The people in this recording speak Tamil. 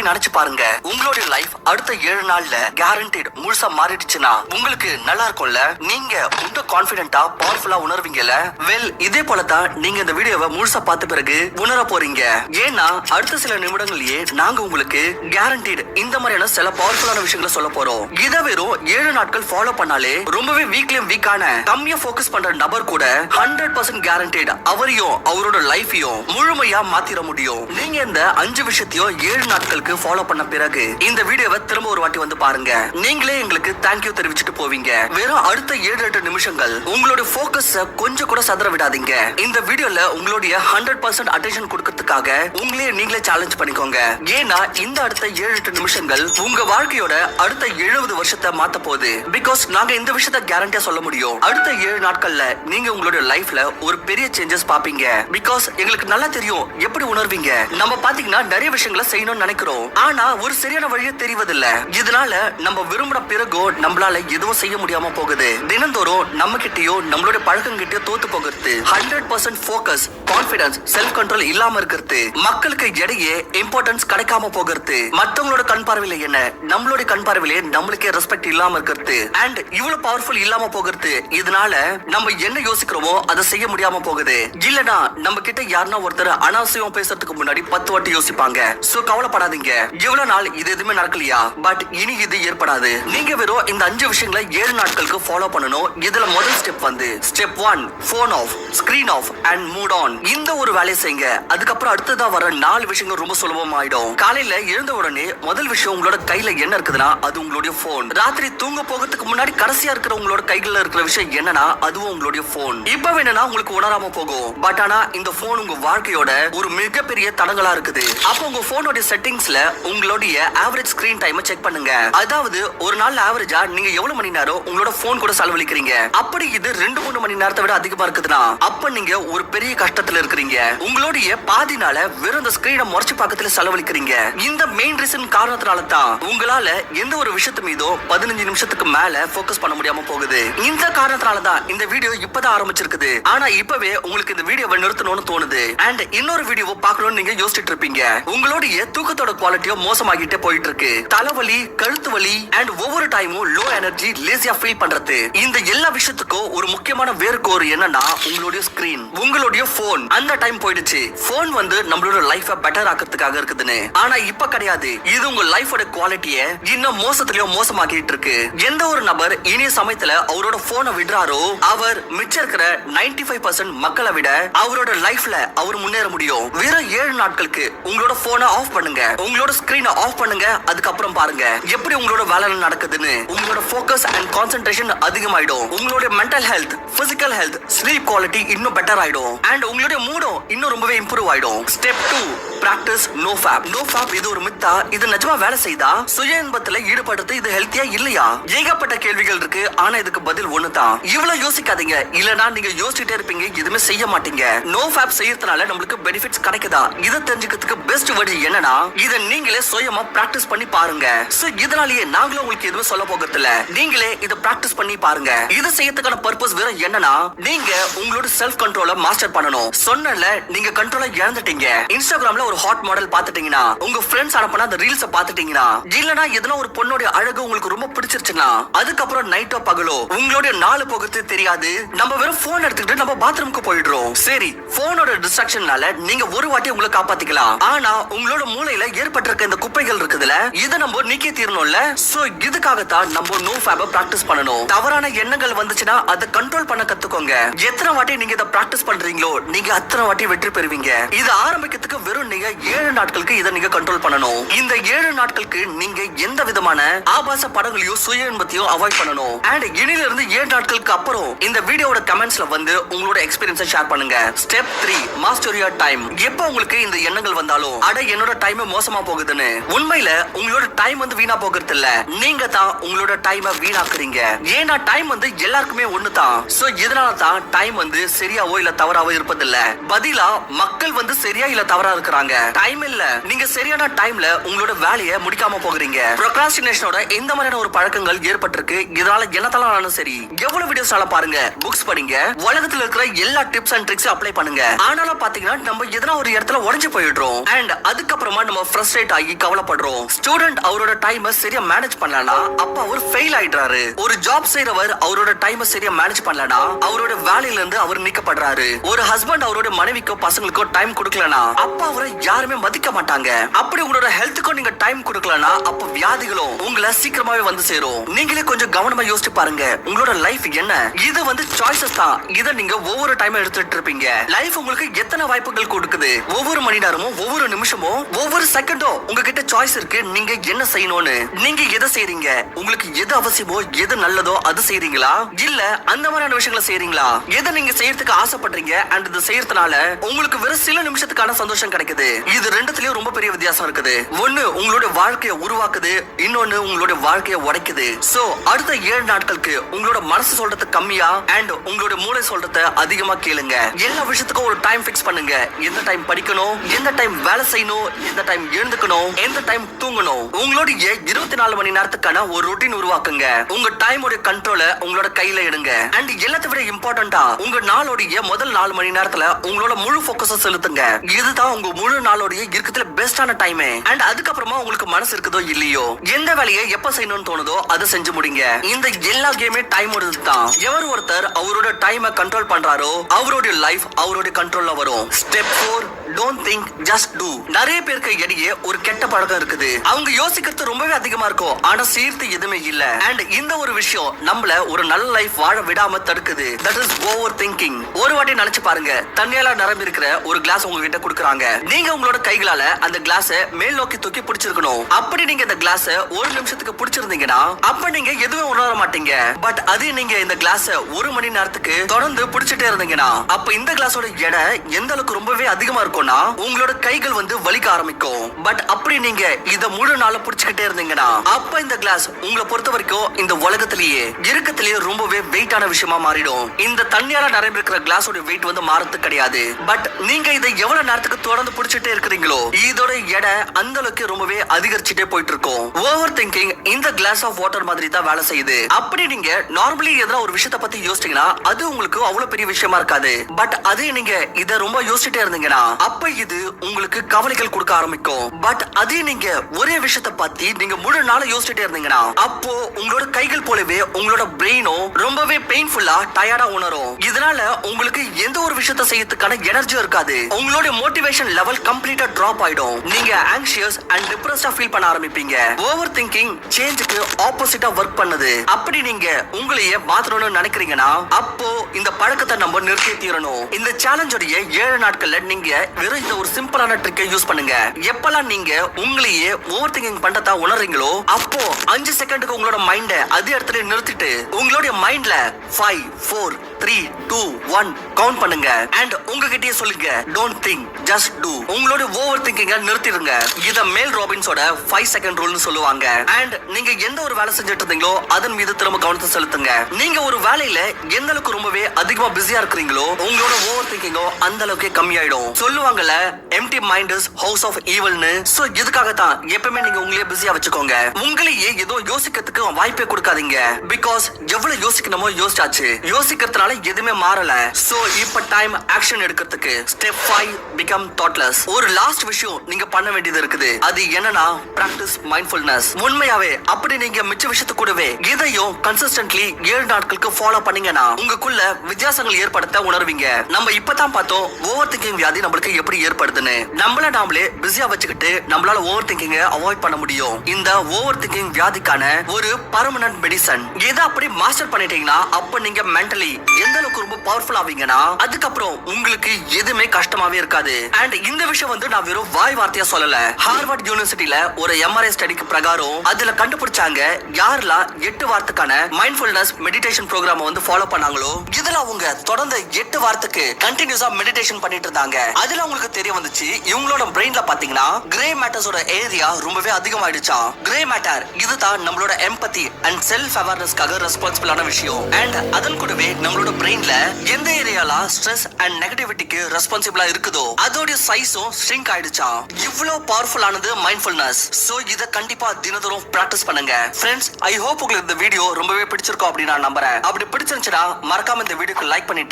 வாட்டி நினைச்சு பாருங்க. உங்களுடைய லைஃப் அடுத்த ஏழு நாள்ல கேரண்டட் முழுசா மாறிடுச்சுன்னா உங்களுக்கு நல்லா இருக்கும்ல? நீங்க உங்க கான்பிடென்ட்டா பவர்ஃபுல்லா உணர்வீங்கல்ல? வெல் இதே போல தான் நீங்க இந்த வீடியோவை முழுசா பார்த்த பிறகு உணர போறீங்க. ஏன்னா அடுத்த சில நிமிடங்கள்லயே நாங்க உங்களுக்கு கேரண்டட் இந்த மாதிரியான சில பவர்ஃபுல்லான விஷயங்களை சொல்ல போறோம். இத வெறும் ஏழு நாட்கள் ஃபாலோ பண்ணாலே ரொம்பவே வீக்லயும் வீக்கான கம்மியா போக்கஸ் பண்ற நபர் கூட ஹண்ட்ரட் பர்சன்ட் கேரண்டட் அவரையும் அவரோட லைஃபையும் முழுமையா மாத்திர முடியும். நீங்க இந்த அஞ்சு விஷயத்தையும் ஏழு நாட்களுக்கு ஃபாலோ பண்ண பிறகு இந்த வீடியோவை திரும்ப ஒரு வாட்டி வந்து பாருங்க. நீங்களே எங்களுக்கு தேங்க்யூ தெரிவிச்சுட்டு போவீங்க. வெறும் அடுத்த ஏழு எட்டு நிமிஷங்கள் உங்களோட போக்கஸ் கொஞ்சம் கூட சதற விடாதீங்க. இந்த வீடியோல உங்களுடைய ஹண்ட்ரட் பர்சன்ட் அட்டென்ஷன் கொடுக்கறதுக்காக உங்களே நீங்களே சேலஞ்ச் பண்ணிக்கோங்க. ஏன்னா இந்த அடுத்த ஏழு எட்டு நிமிஷங்கள் உங்க வாழ்க்கையோட அடுத்த எழுபது வருஷத்தை மாத்த போகுது. பிகாஸ் நாங்க இந்த விஷயத்த கேரண்டியா சொல்ல முடியும். அடுத்த ஏழு நாட்கள்ல நீங்க உங்களுடைய லைஃப்ல ஒரு பெரிய சேஞ்சஸ் பாப்பீங்க. பிகாஸ் எங்களுக்கு நல்லா தெரியும் எப்படி உணர்வீங்க. நம்ம பாத்தீங்கன்னா நிறைய விஷயங்களை செய்யணும்னு நினைக்கிறோம். ஆனா ஒரு சரியான வழியே தெரிவதில்ல. இதனால நம்ம விரும்புற பிறகோ நம்மளால எதுவும் செய்ய முடியாம போகுது. தினந்தோறும் நம்ம கிட்டயோ நம்மளோட பழக்கம் கிட்டயோ தோத்து போகிறது. Hundred percent focus confidence self control இல்லாம இருக்கிறது. மக்களுக்கு இடையே இம்பார்ட்டன்ஸ் கிடைக்காம போகிறது. மத்தவங்களோட கண் பார்வையில என்ன? நம்மளோட கண் பார்வையிலே நம்மளுக்கே ரெஸ்பெக்ட் இல்லாம இருக்கிறது. அண்ட் இவ்வளவு பவர்ஃபுல் இல்லாம போகிறது. இதனால நம்ம என்ன யோசிக்கிறோமோ அதை செய்ய முடியாம போகுது. இல்லனா நம்ம கிட்ட யாருன்னா ஒருத்தர் அனாவசியம் பேசுறதுக்கு முன்னாடி பத்து வாட்டி யோசிப்பாங்க. சோ கவலைப்படாதீங்க. இவ்வளவு நாள் இது எதுவுமே நடக்கலையா? பட் இனி இது ஏற்படாது. நீங்க வெறும் இந்த அஞ்சு விஷயங்களை ஏழு நாட்களுக்கு ஃபாலோ பண்ணணும். இதுல முதல் ஸ்டெப் வந்து step one phone off screen off and mood on இந்த ஒரு வேலையை செய்யுங்க. அதுக்கப்புறம் அடுத்ததா வர நாலு விஷயங்கள் ரொம்ப சுலபமாயிடும் காலையில எழுந்த உடனே முதல் விஷயம் உங்களோட கையில என்ன இருக்குதுன்னா அது உங்களுடைய போன் ராத்திரி தூங்க போகிறதுக்கு முன்னாடி கடைசியா இருக்கிற உங்களோட கைகள்ல இருக்கிற விஷயம் என்னன்னா அதுவும் உங்களுடைய போன் இப்ப வேணும்னா உங்களுக்கு உணராம போகும். பட் ஆனா இந்த போன் உங்க வாழ்க்கையோட ஒரு மிகப்பெரிய தடங்களா இருக்குது. அப்போ உங்க போனோட செட்டிங்ஸ் செட்டிங்ஸ்ல உங்களுடைய ஆவரேஜ் ஸ்கிரீன் டைம் செக் பண்ணுங்க. அதாவது ஒரு நாள் ஆவரேஜா நீங்க எவ்வளவு மணி நேரம் உங்களோட போன் கூட செலவழிக்கிறீங்க? அப்படி இது ரெண்டு மூணு மணி நேரத்தை விட அதிகமா இருக்குதுன்னா அப்ப நீங்க ஒரு பெரிய கஷ்டத்துல இருக்கிறீங்க. உங்களுடைய பாதி நாள வெறும் இந்த ஸ்கிரீனை முறைச்சு பக்கத்துல செலவழிக்கிறீங்க. இந்த மெயின் ரீசன் காரணத்தினால தான் உங்களால எந்த ஒரு விஷயத்து மீதோ பதினஞ்சு நிமிஷத்துக்கு மேல போக்கஸ் பண்ண முடியாம போகுது. இந்த காரணத்தினால தான் இந்த வீடியோ இப்பதான் ஆரம்பிச்சிருக்குது. ஆனா இப்பவே உங்களுக்கு இந்த வீடியோவை நிறுத்தணும்னு தோணுது. அண்ட் இன்னொரு வீடியோவை பார்க்கணும்னு நீங்க யோசிச்சுட்டு இருப்பீங்க. உங்களுடைய தூக்கத்தோட குவாலிட்டியோ மோசமாகிட்டே போயிட்டு இருக்கு தலைவலி கழுத்து வலி அண்ட் ஒவ்வொரு டைமும் லோ எனர்ஜி லேசியா ஃபீல் பண்றது. இந்த எல்லா விஷயத்துக்கும் ஒரு முக்கியமான வேறுகோறு என்னன்னா உங்களுடைய ஸ்கிரீன் உங்களுடைய போன் அந்த டைம் போயிடுச்சு. போன் வந்து நம்மளோட லைஃப பெட்டர் ஆக்கிறதுக்காக இருக்குதுன்னு. ஆனா இப்ப கிடையாது. இது உங்க லைஃபோட குவாலிட்டிய இன்னும் மோசத்திலயோ மோசமாக்கிட்டு இருக்கு எந்த ஒரு நபர் இனிய சமயத்துல அவரோட போனை விடுறாரோ அவர் மிச்சம் இருக்கிற 95% ஃபைவ் பர்சன்ட் மக்களை விட அவரோட லைஃப்ல அவர் முன்னேற முடியும். வெறும் ஏழு நாட்களுக்கு உங்களோட போனை ஆஃப் பண்ணுங்க. உங்களோட ஸ்கிரீனை ஆஃப் பண்ணுங்க அதுக்கப்புறம் பாருங்க. எப்படி உங்களோட வேலை நடக்குதுன்னு. உங்களோட ஃபோக்கஸ் அண்ட் கான்சென்ட்ரேஷன் அதிகமாயிடும். உங்களோட mental health physical health sleep quality இன்னும் பெட்டர் ஆயிடும். அண்ட் உங்களுடைய மூடும் இன்னும் ரொம்பவே இம்ப்ரூவ் ஆயிடும். Step two practice no fap no fap இது ஒரு மித்தா? இது நிஜமா வேலை செய்தா? சுய இன்பத்துல ஈடுபடுறது இது ஹெல்த்தியா இல்லையா? ஏகப்பட்ட கேள்விகள் இருக்கு. ஆனா இதுக்கு பதில் ஒண்ணுதான் இவ்வளவு யோசிக்காதீங்க. இல்லனா நீங்க யோசிச்சுட்டே இருப்பீங்க. எதுவுமே செய்ய மாட்டீங்க. நோ ஃபேப் செய்யறதுனால நம்மளுக்கு பெனிஃபிட்ஸ் கிடைக்குதா? இதை தெரிஞ்சுக்கிறதுக்கு பெஸ்ட் வழி என்னன்னா இதை நீங்களே சுயமா பிராக்டிஸ் பண்ணி பாருங்க. சோ இதனாலேயே நாங்களும் உங்களுக்கு எதுவும் சொல்ல போகிறது இல்ல நீங்களே இதை பிராக்டிஸ் பண்ணி பாருங்க. இதை செய்யறதுக்கான பர்பஸ் வெறும் என்னன்னா நீங்க உங்களோட செல்ஃப் கண்ட்ரோல மாஸ்டர் பண்ணணும். சொன்னல நீங்க கண்ட்ரோல இழந்துட்டீங்க. இன்ஸ்டாகிராம்ல ஒரு ஹாட் மாடல் பாத்துட்டீங்கன்னா உங்க ஃப்ரெண்ட்ஸ் அனுப்பின அந்த ரீல்ஸ் பாத்துட்டீங்கன்னா இல்லனா எதுனா ஒரு பொண்ணோட அழகு உங்களுக்கு ரொம்ப பிடிச்சிருச்சுன்னா அதுக்கப்புறம் நைட்டோ பகலோ உங்களுடைய நாலு போகிறது தெரியாது. நம்ம வெறும் போன் எடுத்துக்கிட்டு நம்ம பாத்ரூம்க்கு போயிடுறோம். சரி போனோட டிஸ்ட்ராக்ஷன்னால நீங்க ஒரு வாட்டி உங்களை காப்பாத்திக்கலாம். ஆனா உங்களோட மூளையில ஏற்பட்டிருக்க இந்த குப்பைகள் இருக்குதுல இதை நம்ம நீக்கி தீரணும்ல? சோ இதுக்காகத்தான் நம்ம நோ ஃபேப பிராக்டிஸ் பண்ணணும். தவறான எண்ணங்கள் வந்துச்சுன்னா அதை கண்ட்ரோல் பண்ண கத்துக்கோங்க. எத்தனை வாட்டி நீங்க இதை பிராக்டிஸ் பண்றீங்களோ நீங்க அத்தனை வாட்டி வெற்றி பெறுவீங்க. இது ஆரம்பிக்கிறதுக்கு வெறும் நீங்க ஏழு நாட்களுக்கு இதை நீங்க கண்ட்ரோல் பண்ணணும். இந்த ஏழு நாட்களுக்கு நீங்க எந்த விதமான ஆபாச படங்களையோ சுய இன்பத்தையோ அவாய்ட் பண்ணணும். அண்ட் இனில இருந்து ஏழு நாட்களுக்கு அப்புறம் இந்த வீடியோட கமெண்ட்ஸ்ல வந்து உங்களோட எக்ஸ்பீரியன்ஸை ஷேர் பண்ணுங்க. Step three master your time எப்ப உங்களுக்கு இந்த எண்ணங்கள் வந்தாலும் அட என்னோட டைம் மோசமா போகுதுன்னு. உண்மையில உங்களோட டைம் வந்து வீணா போகிறது இல்ல நீங்க தான் உங்களோட டைம் வீணாக்குறீங்க. ஏன்னா டைம் வந்து எல்லாருக்குமே ஒண்ணு தான் சோ இதனால தான் டைம் வந்து சரியாவோ இல்ல தவறாவோ இருப்பதில்ல. பதிலா மக்கள் வந்து சரியா இல்ல தவறா இருக்கிறாங்க. டைம் இல்ல. நீங்க சரியான டைம்ல உங்களோட வேலையை முடிக்காம போகிறீங்க. ப்ரொக்ராஸ்டினேஷனோட எந்த மாதிரியான ஒரு பழக்கங்கள் ஏற்பட்டிருக்கு? இதனால என்னத்தெல்லாம் ஆனாலும் சரி எவ்வளவு வீடியோஸ்னால பாருங்க புக்ஸ் படிங்க உலகத்துல இருக்கிற எல்லா டிப்ஸ் அண்ட் ட்ரிக்ஸ் அப்ளை பண்ணுங்க. ஆனாலும் பாத்தீங்கன்னா நம்ம எதனா ஒரு இடத்துல உடஞ்சு போயிடுறோம். அண்ட் அதுக்கப்புறமா நம்ம ஃப்ரஸ்ட்ரேட் ஆகி கவலைப்படுறோம். ஸ்டூடெண்ட் அவரோட டைம் சரியா மேனேஜ் பண்ணலனா அப்ப அவர் ஃபெயில் ஆயிடுறாரு. ஒரு ஜாப் செய்யறவர் அவரோட டைம் சரியா மேனேஜ் பண்ணலனா அவரோட வேலையில இருந்து அவர் நீக்கப்படுறாரு. ஒரு ஹஸ்பண்ட் அவரோட மனைவிக்கோ பசங்களுக்கோ டைம் கொடுக்கலனா அப்ப அவரை யாருமே மதிக்க மாட்டாங்க. அப்படி உங்களோட ஹெல்த்துக்கும் நீங்க டைம் கொடுக்கலனா அப்ப வியாதிகளும் உங்களை சீக்கிரமாவே வந்து சேரும். நீங்களே கொஞ்சம் கவனமா யோசிச்சு பாருங்க. உங்களோட லைஃப் என்ன? இது வந்து சாய்ஸஸ் தான். இதை நீங்க ஒவ்வொரு டைம் எடுத்துட்டு இருப்பீங்க. லைஃப் உங்களுக்கு எத்தனை வாய்ப்புகள் கொடுக்குது? ஒவ்வொரு மணி நேரமும் ஒவ்வொரு நிமிஷமும் ஒவ்வொரு செகண்டும் உங்ககிட்ட சாய்ஸ் இருக்கு. நீங்க என்ன செய்யணும்னு? நீங்க எதை செய்றீங்க? உங்களுக்கு எது அவசியமோ எது நல்லதோ அது செய்றீங்களா? இல்ல அந்த மாதிரியான விஷயங்களை செய்றீங்களா? எதை நீங்க செய்யறதுக்கு ஆசைப்படுறீங்க? அண்ட் இது செய்யறதுனால உங்களுக்கு வெறும் சில நிமிஷத்துக்கான சந்தோஷம் கிடைக்குது. இது ரெண்டுத்துலயும் ரொம்ப பெரிய வித்தியாசம் இருக்குது. ஒண்ணு உங்களுடைய வாழ்க்கையை உருவாக்குது இன்னொன்னு உங்களுடைய வாழ்க்கையை உடைக்குது. சோ அடுத்த ஏழு நாட்களுக்கு உங்களோட மனசு சொல்றது கம்மியா அண்ட் உங்களுடைய மூளை சொல்றத அதிகமா கேளுங்க. எல்லா விஷயத்துக்கும் ஒரு டைம் ஃபிக்ஸ் பண்ணுங்க. எந்த டைம் படிக்கணும் எந்த டைம் வேலை செய்யணும் எந்த டைம் எழுந்துக்கணும் எந்த டைம் தூங்கணும். உங்களுடைய இருபத்தி நாலு மணி நேரத்துக்கான ஒரு ரொட்டீன் உருவாக்குங்க. உங்க டைமோட கண்ட்ரோல உங்களோட கையில எடுங்க. அண்ட் எல்லாத்தை விட இம்பார்ட்டன்டா உங்க நாளுடைய முதல் நாலு மணி நேரத்துல உங்களோட முழு போக்கஸ செலுத்துங்க. இதுதான் உங்க முழு நாளோடைய இருக்கிறதுல பெஸ்டான டைம் அண்ட் அதுக்கப்புறமா உங்களுக்கு மனசு இருக்குதோ இல்லையோ? எந்த வேலையை எப்ப செய்யணும்னு தோணுதோ அதை செஞ்சு முடிங்க. இந்த எல்லா கேமே டைம் தான் எவர் ஒருத்தர் அவரோட டைமை கண்ட்ரோல் பண்றாரோ அவருடைய லைஃப் அவருடைய கண்ட்ரோல்ல வரும். Step four don't think just do நிறைய பேருக்கு இடையே ஒரு கெட்ட பழக்கம் இருக்குது. அவங்க யோசிக்கிறது ரொம்பவே அதிகமா இருக்கும். ஆனா சீர்த்து எதுவுமே இல்ல. அண்ட் இந்த ஒரு விஷயம் நம்மள ஒரு நல்ல லைஃப் வாழ விடாம தடுக்குது. தட் இஸ் ஓவர் திங்கிங் ஒரு வாட்டி நினைச்சு பாருங்க. தண்ணியால நிரம்பி இருக்கிற ஒரு கிளாஸ் உங்ககிட்ட கொடுக்குறாங்க. நீங்க நீங்க உங்களோட கைகளால அந்த கிளாஸ மேல் நோக்கி தூக்கி பிடிச்சிருக்கணும். அப்படி நீங்க இந்த கிளாஸ ஒரு நிமிஷத்துக்கு பிடிச்சிருந்தீங்கன்னா அப்ப நீங்க எதுவும் உணர மாட்டீங்க. பட் அது நீங்க இந்த கிளாஸ ஒரு மணி நேரத்துக்கு தொடர்ந்து பிடிச்சிட்டே இருந்தீங்கன்னா அப்ப இந்த கிளாஸோட எடை எந்த அளவுக்கு ரொம்பவே அதிகமா இருக்கும்னா உங்களோட கைகள் வந்து வலிக்க ஆரம்பிக்கும். பட் அப்படி நீங்க இத முழு நாள பிடிச்சுக்கிட்டே இருந்தீங்கன்னா அப்ப இந்த கிளாஸ் உங்களை பொறுத்த வரைக்கும் இந்த உலகத்திலேயே இருக்கத்திலேயே ரொம்பவே வெயிட்டான விஷயமா மாறிடும். இந்த தண்ணியால நிறைய இருக்கிற கிளாஸோட வெயிட் வந்து மாறது கிடையாது. பட் நீங்க இதை எவ்வளவு நேரத்துக்கு தொடர்ந்து யோசிச்சுட்டே இருக்கிறீங்களோ? இதோட எடை அந்த அளவுக்கு ரொம்பவே அதிகரிச்சுட்டே போயிட்டு இருக்கும் ஓவர் திங்கிங் இந்த கிளாஸ் ஆஃப் வாட்டர் மாதிரி தான் வேலை செய்யுது. அப்படி நீங்க நார்மலி எதனா ஒரு விஷயத்த பத்தி யோசிச்சீங்கன்னா அது உங்களுக்கு அவ்வளவு பெரிய விஷயமா இருக்காது. பட் அதே நீங்க இத ரொம்ப யோசிச்சுட்டே இருந்தீங்கன்னா அப்ப இது உங்களுக்கு கவலைகள் கொடுக்க ஆரம்பிக்கும். பட் அதே நீங்க ஒரே விஷயத்த பத்தி நீங்க முழு நாள யோசிச்சுட்டே இருந்தீங்கன்னா அப்போ உங்களோட கைகள் போலவே உங்களோட பிரெயினும் ரொம்பவே பெயின்ஃபுல்லா டயர்டா உணரும். இதனால உங்களுக்கு எந்த ஒரு விஷயத்த செய்யறதுக்கான எனர்ஜியும் இருக்காது. உங்களோட மோட்டிவேஷன் லெவல் கம்ப்ளீட்டா டிராப் ஆயிடும். நீங்க ஆங்ஷியஸ் அண்ட் டிப்ரெஸ்டா ஃபீல் பண்ண ஆரம்பிப்பீங்க. ஓவர் திங்கிங் சேஞ்சுக்கு ஆப்போசிட்டா ஒர்க் பண்ணுது. அப்படி நீங்க உங்களையே மாத்தணும்னு நினைக்கிறீங்கன்னா அப்போ இந்த பழக்கத்தை நம்ம நிறுத்தி தீரணும். இந்த சேலஞ்சோடைய ஏழு நாட்கள்ல நீங்க வெறும் இந்த ஒரு சிம்பிளான ட்ரிக்கை யூஸ் பண்ணுங்க. எப்பெல்லாம் நீங்க உங்களையே ஓவர் திங்கிங் பண்றதா உணர்றீங்களோ அப்போ அஞ்சு செகண்டுக்கு உங்களோட மைண்ட அதே இடத்துல நிறுத்திட்டு உங்களுடைய மைண்ட்ல five four three two one count பண்ணுங்க. அண்ட் உங்ககிட்டயே சொல்லுங்க டோன்ட் திங்க் ஜஸ்ட் டூ உங்களோட ஓவர் திங்கிங்க நிறுத்திடுங்க. இத மேல் ராபின்ஸோட ஃபைவ் செகண்ட் ரூல்னு சொல்லுவாங்க. அண்ட் நீங்க எந்த ஒரு வேலை செஞ்சுட்டு இருந்தீங்களோ அதன் மீது திரும்ப கவனத்தை செலுத்துங்க. நீங்க ஒரு வேலையில எந்த அளவுக்கு ரொம்பவே அதிகமா பிஸியா இருக்கிறீங்களோ உங்களோட ஓவர் திங்கிங்கோ அந்த அளவுக்கு கம்மியாயிடும். சொல்லுவாங்கல்ல empty mind is house of ஈவல்னு so இதுக்காக தான் எப்பவுமே நீங்க உங்களையே பிஸியா வச்சுக்கோங்க. உங்களையே ஏதோ யோசிக்கிறதுக்கு வாய்ப்பே கொடுக்காதீங்க. பிகாஸ் எவ்வளவு யோசிக்கணுமோ யோசிச்சாச்சு. யோசிக்கிறதுனால எதுவுமே மாறல. சோ இப்ப டைம் ஆக்ஷன் எடுக்கிறதுக்கு ஸ்டெப் ஃபைவ் பிகம் தாட்லெஸ் ஒரு லாஸ்ட் விஷயம் நீங்க பண்ண வேண்டியது இருக்குது. அது என்னன்னா பிராக்டிஸ் மைண்ட்ஃபுல்னஸ் உண்மையாவே அப்படி நீங்க மிச்ச விஷயத்து கூடவே இதையும் கன்சிஸ்டன்ட்லி ஏழு நாட்களுக்கு ஃபாலோ பண்ணீங்கன்னா உங்களுக்குள்ள வித்தியாசங்கள் ஏற்படுத்த உணர்வீங்க. நம்ம இப்பதான் பார்த்தோம் ஓவர் திங்கிங் வியாதி நம்மளுக்கு எப்படி ஏற்படுதுன்னு. நம்மள நாமளே பிஸியா வச்சுக்கிட்டு நம்மளால ஓவர் திங்கிங்க அவாய்ட் பண்ண முடியும். இந்த ஓவர் திங்கிங் வியாதிக்கான ஒரு பர்மனன்ட் மெடிசன் இதை அப்படி மாஸ்டர் பண்ணிட்டீங்கன்னா அப்ப நீங்க மென்டலி எந்த அளவுக்கு ரொம்ப பவர்ஃபுல் ஆவீங்கன்னா அதுக்கப்புறம் உங்களுக்கு எதுவுமே கஷ்டமாவே இருக்காது. அண்ட் இந்த விஷயம் வந்து நான் வெறும் வாய் வார்த்தையா சொல்லல. ஹார்வர்ட் யூனிவர்சிட்டியில ஒரு எம்ஆர்ஐ ஸ்டடிக்கு பிரகாரம் அதுல கண்டுபிடிச்சாங்க யாரெல்லாம் எட்டு வாரத்துக்கான மைண்ட்ஃபுல்னஸ் மெடிடேஷன் ப்ரோக்ராம் வந்து ஃபாலோ பண்ணாங்களோ இதுல அவங்க தொடர்ந்து எட்டு வாரத்துக்கு கண்டினியூஸா மெடிடேஷன் பண்ணிட்டு இருந்தாங்க. அதுல உங்களுக்கு தெரிய வந்துச்சு இவங்களோட பிரெயின்ல பாத்தீங்கன்னா கிரே மேட்டர்ஸோட ஏரியா ரொம்பவே அதிகமாயிடுச்சாம். கிரே மேட்டர் இதுதான் நம்மளோட எம்பத்தி அண்ட் செல்ஃப் அவேர்னஸ்க்காக ரெஸ்பான்சிபிளான விஷயம். அண்ட் அதன் கூடவே நம்மளோட பிரெயின்ல எந்த ஏரியால ஸ்ட்ரெஸ் அண்ட் நெகட்டிவிட்டிக்கு ரெஸ்பான்சிபிளா இருக்குதோ அதோட சைஸும் ஸ்ட்ரிங்க் ஆயிடுச்சாம் இவ்வளவு பவர்ஃபுல் ஆனது மைண்ட்ஃபுல்னஸ் சோ இத கண்டிப்பா தினதோறும் பிராக்டிஸ் பண்ணுங்க. ஃப்ரெண்ட்ஸ் ஐ ஹோப் உங்களுக்கு இந்த வீடியோ ரொம்பவே பிடிச்சிருக்கும் அப்படின்னு நான் நம்புறேன். அப்படி பிடிச்சிருந்துச்சுன்னா மறக்காம இந்த வீடியோக்கு லைக் பண்ணிட்டு